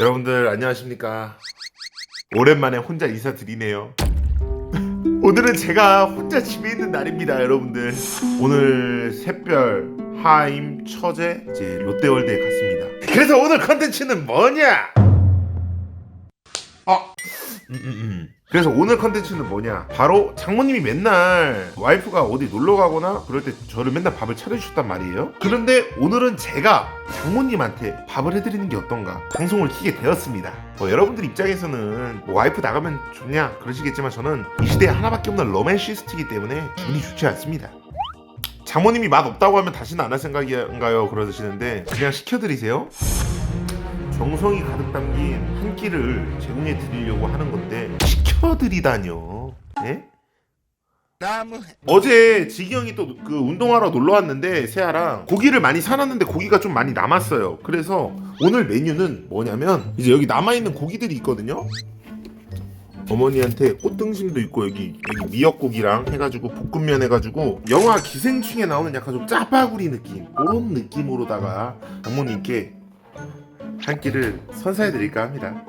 여러분들 안녕하십니까? 오랜만에 혼자 인사드리네요. 오늘은 제가 혼자 집에 있는 날입니다 여러분들. 오늘 샛별 하임 처제 이제 롯데월드에 갔습니다. 그래서 오늘 컨텐츠는 뭐냐? 아 음, 음, 음. 그래서 오늘 컨텐츠는 뭐냐? 바로 장모님이 맨날 와이프가 어디 놀러 가거나 그럴 때 저를 맨날 밥을 차려주셨단 말이에요. 그런데 오늘은 제가 장모님한테 밥을 해드리는 게 어떤가 방송을 키게 되었습니다. 뭐 여러분들 입장에서는 뭐 와이프 나가면 좋냐 그러시겠지만 저는 이 시대에 하나밖에 없는 로맨시스트이기 때문에 기분이 좋지 않습니다. 장모님이 맛 없다고 하면 다시는 안 할 생각인가요? 그러시는데 그냥 시켜드리세요. 정성이 가득 담긴 한 끼를 제공해 드리려고 하는 건데 드리다뇨. 예? 어제 지기 형이 또 그 운동하러 놀러 왔는데 세아랑 고기를 많이 사놨는데 고기가 좀 많이 남았어요. 그래서 오늘 메뉴는 뭐냐면 이제 여기 남아 있는 고기들이 있거든요. 어머니한테 꽃등심도 있고 여기 여기 미역국이랑 해가지고 볶음면 해가지고 영화 기생충에 나오는 약간 좀 짜파구리 느낌 그런 느낌으로다가 장모님께 한 끼를 선사해 드릴까 합니다.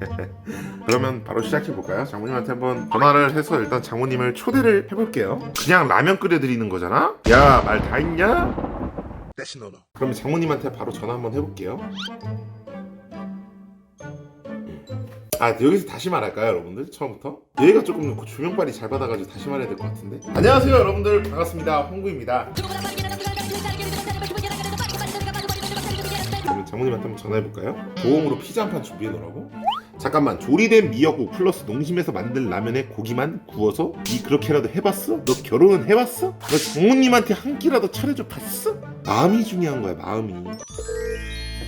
그러면 바로 시작해 볼까요? 장모님한테 한번 전화를 해서 일단 장모님을 초대를 해볼게요. 그냥 라면 끓여 드리는 거잖아? 야 말다 있냐? 떼시노노. 그러면 장모님한테 바로 전화 한번 해볼게요. 아 여기서 다시 말할까요 여러분들 처음부터 얘가 조금 조명빨이 잘 받아가지고 다시 말해야 될 것 같은데 안녕하세요 여러분들 반갑습니다 홍구입니다 그러면 장모님한테 한번 전화해볼까요? 보험으로 피자 한 판 준비해놓으라고? 잠깐만 조리된 미역국 플러스 농심에서 만든 라면에 고기만 구워서 니 그렇게라도 해봤어? 너 결혼은 해봤어? 너 장모님한테 한 끼라도 차려줘 봤어? 마음이 중요한 거야 마음이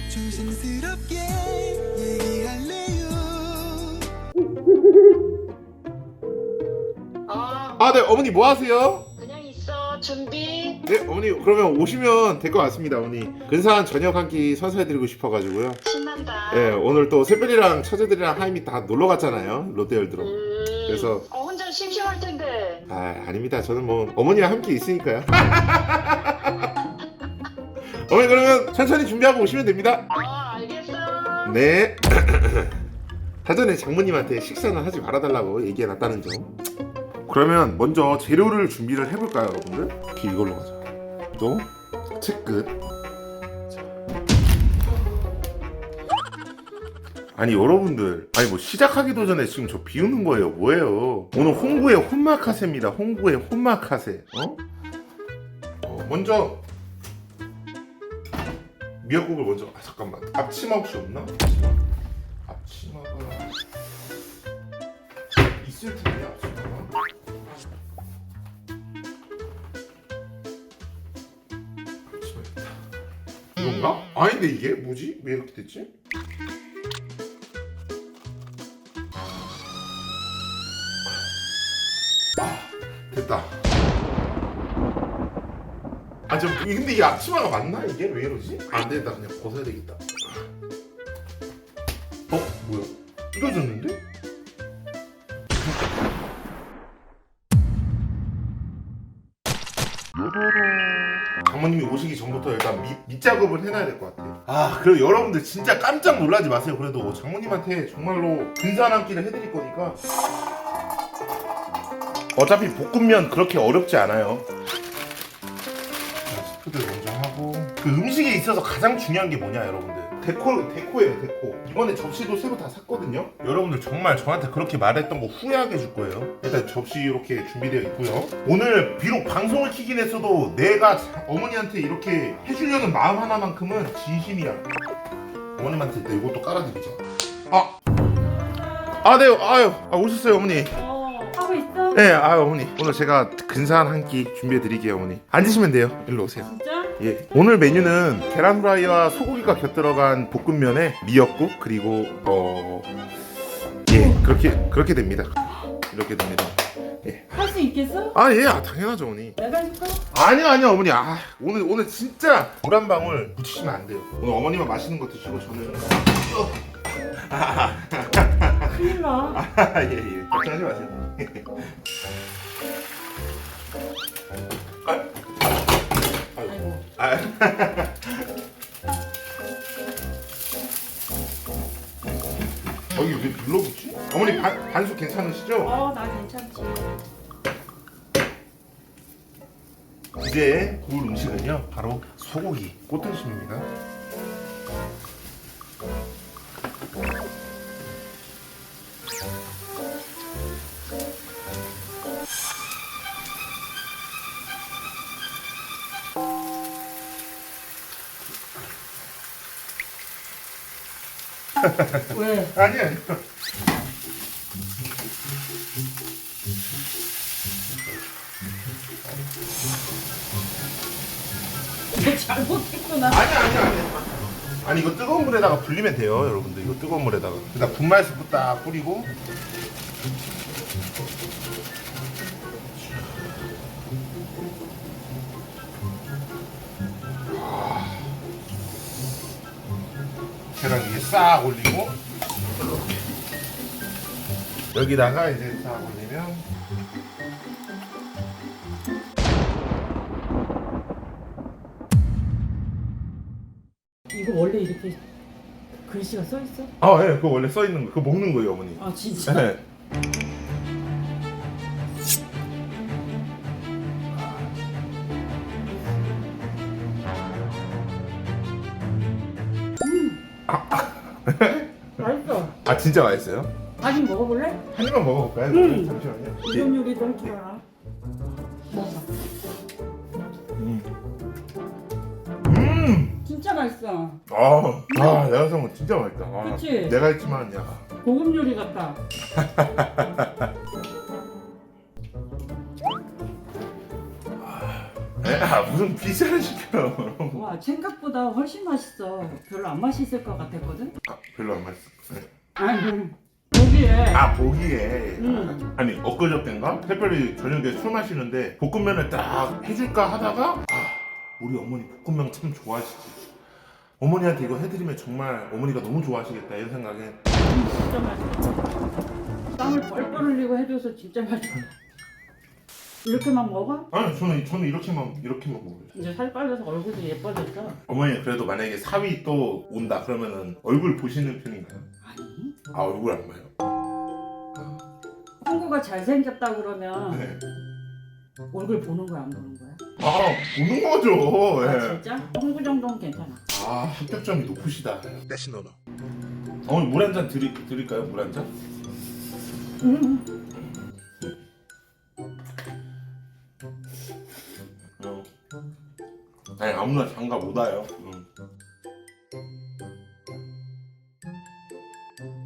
조심스럽게 얘기할래요 어, 아네 어머니 뭐 하세요? 그냥 있어. 준비. 네 어머니 그러면 오시면 될 것 같습니다 어머니 근사한 저녁 한 끼 선사해드리고 싶어가지고요 예 오늘 또 새별이랑 처제들이랑 하임이 다 놀러 갔잖아요 롯데월드로. 음, 그래서- 어, 혼자 심심할 텐데. 아 아닙니다. 저는 뭐 어머니랑 함께 있으니까요. 어머니 그러면 천천히 준비하고 오시면 됩니다. 어, 알겠어. 네. 사전에 장모님한테 식사는 하지 말아달라고 얘기해놨다는 점. 그러면 먼저 재료를 준비를 해볼까요 여러분들? 이렇게 이걸로 가자. 또 채끝 아니 여러분들 아니 뭐 시작하기도 전에 지금 저 비우는 거예요 뭐예요 오늘 홍구의 혼마카세입니다 홍구의 혼마카세 어? 어 먼저 미역국을 먼저 아 잠깐만 앞치마 혹시 없나? 앞치마 앞치마가 있을 텐데 앞치마가 앞치마 있다 이건가? 아닌데 이게 뭐지? 왜 이렇게 됐지? 됐다 아, 저, 근데 이 앞치마가 맞나? 이게 왜 이러지? 아, 안 되겠다. 그냥 벗어야 되겠다. 어? 뭐야? 뜯어졌는데? 장모님이 오시기 전부터 일단 밑, 밑 작업을 해놔야 될 것 같아요. 아, 그리고 여러분들 진짜 깜짝 놀라지 마세요. 그래도 장모님한테 정말로 근사한 한 끼를 해드릴 거니까. 어차피 볶음면 그렇게 어렵지 않아요. 자, 스프들 먼저 하고. 그 음식에 있어서 가장 중요한 게 뭐냐 여러분들? 데코 데코예요 데코. 이번에 접시도 새로 다 샀거든요? 여러분들 정말 저한테 그렇게 말했던 거 후회하게 해줄 거예요. 일단 접시 이렇게 준비되어 있고요. 오늘 비록 방송을 키긴 했어도 내가 자- 어머니한테 이렇게 해주려는 마음 하나만큼은 진심이야. 어머님한테 일단 이것도 깔아드리자. 아 아네 아유 아, 오셨어요 어머니. 어, 하고 있어? 네, 아 어머니. 오늘 제가 근사한 한 끼 준비해 드릴게요 어머니. 앉으시면 돼요. 일로 오세요. 진짜? 예. 오늘 메뉴는 계란 프라이와 소고기가 곁 들어간 볶음면에 미역국 그리고 어예 그렇게 그렇게 됩니다. 이렇게 됩니다. 할 수 있겠어? 아예 아, 당연하죠 어머니. 내가 해줄까? 아니요 아니요 어머니. 아 오늘 오늘 진짜 물 한 방울 묻히시면 안 돼요. 오늘 어머니만 맛있는 거 드시고 저는 큰일 나. 예예. 걱정하지 마세요 아이고. 아. 어, 이게 왜 눌러붙지? 어머니 반, 반숙 괜찮으시죠? 어, 나 괜찮지. 이제 구울 음식은요 바로 소고기 꽃등심입니다 왜? 아니 아니 이거 잘못했구나. 아니 아니 아니 아니 이거 뜨거운 물에다가 불리면 돼요 여러분들. 이거 뜨거운 물에다가. 그다음 분말 스프 딱 뿌리고 싹 올리고 여기다가 이제 싹 올리면 이거 원래 이렇게 글씨가 써 있어? 아 예, 그거 원래 써 있는 거 그거 먹는 거예요 어머니 아 진짜? 네. 맛있어. 아 진짜 맛있어요? 아직 먹어볼래? 한 입만 먹어볼까요? 음. 잠시만요. 이런 할줄 알아. 먹어. 음. 음. 진짜 맛있어. 아, 아 내가 산거 진짜 맛있다. 아, 그치? 내가 했지만 야. 고급 요리 같다. 무슨 피자를 시켜요? 와 생각보다 훨씬 맛있어. 별로 안 맛있을 것 같았거든. 아 별로 안 맛있어. 네. 아니 여기에 아 보기에 음. 아니 엊그저께인가 특별히 저녁에 술 마시는데 볶음면을 딱 해줄까 하다가 아 우리 어머니 볶음면 참 좋아하시지. 어머니한테 이거 해드리면 정말 어머니가 너무 좋아하시겠다 이런 생각에 진짜 맛있어. 땀을 뻘뻘 흘리고 해줘서 진짜 맛있어. 이렇게만 먹어? 아니 저는 저는 이렇게만 이렇게만 먹어요. 이제 살 빠져서 얼굴도 예뻐졌어. 어머니 그래도 만약에 사위 또 온다 그러면은 얼굴 보시는 편인가요? 아니 아 얼굴 안 봐요. 홍구가 잘생겼다 그러면 네. 얼굴 보는 거야 안 보는 거야? 아 보는 거죠. 아 예. 진짜? 홍구 정도는 괜찮아. 아 합격점이 높으시다. 어머니 물 한 잔 드리 드릴까요? 물 한 잔? 음. 아무나 장가 못 와요. 응.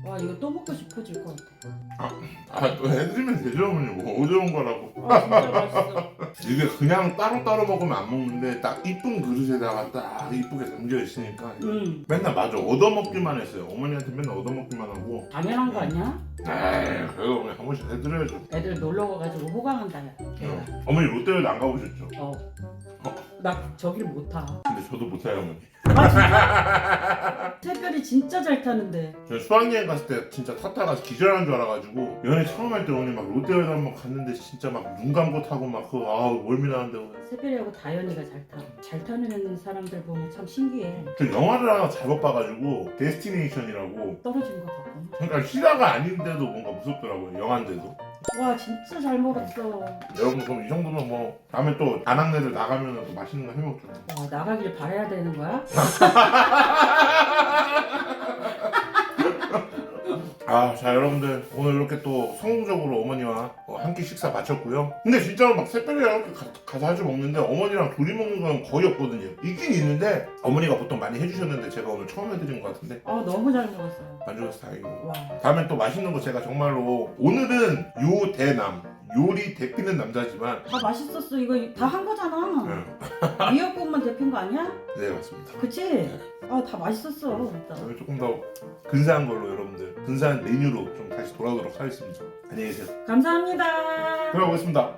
와 이거 또 먹고 싶어질 것 같아. 아또 해드리면 되죠 어머니 뭐 어려운 거라고. 아 진짜 맛있어. 이게 그냥 따로 따로 먹으면 안 먹는데 딱 이쁜 그릇에다가 딱 이쁘게 담겨 있으니까 음 맨날 맞아 얻어먹기만 했어요. 어머니한테 맨날 얻어먹기만 하고. 당연한 거 아니야? 에이 그래도 어머니 한 번씩 해드려야죠. 애들 놀러 가가지고 호강한다 야. 걔가. 어. 어머니 롯데월드 안 가보셨죠? 어. 어? 나 저길 못 타. 근데 저도 못 타요 어머니. 아 진짜? 잘 타는데. 저 수학여행 갔을 때 진짜 탔다가 기절하는 줄 알아가지고 연애 처음 할 때 어머니 막 롯데월드 한번 갔는데 진짜 막 눈 감고 타고 막그 아우 멀미 나는데 세별이하고 다현이가 잘 타. 잘 타는 사람들 보면 참 신기해. 저 영화를 하나 잘못 봐가지고 데스티네이션이라고 떨어진 것 같구나. 그러니까 실화가 아닌데도 뭔가 무섭더라고요 영화인데도 와 진짜 잘 먹었어. 여러분 그럼 이 정도면 뭐 다음에 또 아낙네들 나가면 또 맛있는 거 해먹죠 와 나가길 바라야 되는 거야? 아, 자 여러분들 오늘 이렇게 또 성공적으로 어머니와 어, 한 끼 식사 마쳤고요. 근데 진짜로 막 이렇게 가, 가서 자주 먹는데 어머니랑 둘이 먹는 건 거의 없거든요. 있긴 있는데 어머니가 보통 많이 해주셨는데 제가 오늘 처음 해드린 것 같은데 아 너무 잘 먹었어. 만족해서 다행이고. 와. 다음에 또 맛있는 거 제가 정말로 오늘은 요 대남 요리 대피는 남자지만 다 맛있었어. 이거 다 한 거잖아. 네, 미역국만 데핀 거 아니야? 네 맞습니다. 그치? 아 다 맛있었어. 진짜. 조금 더 근사한 걸로 여러분들 근사한 메뉴로 좀 다시 돌아오도록 하겠습니다. 안녕히 계세요. 감사합니다. 들어가보겠습니다.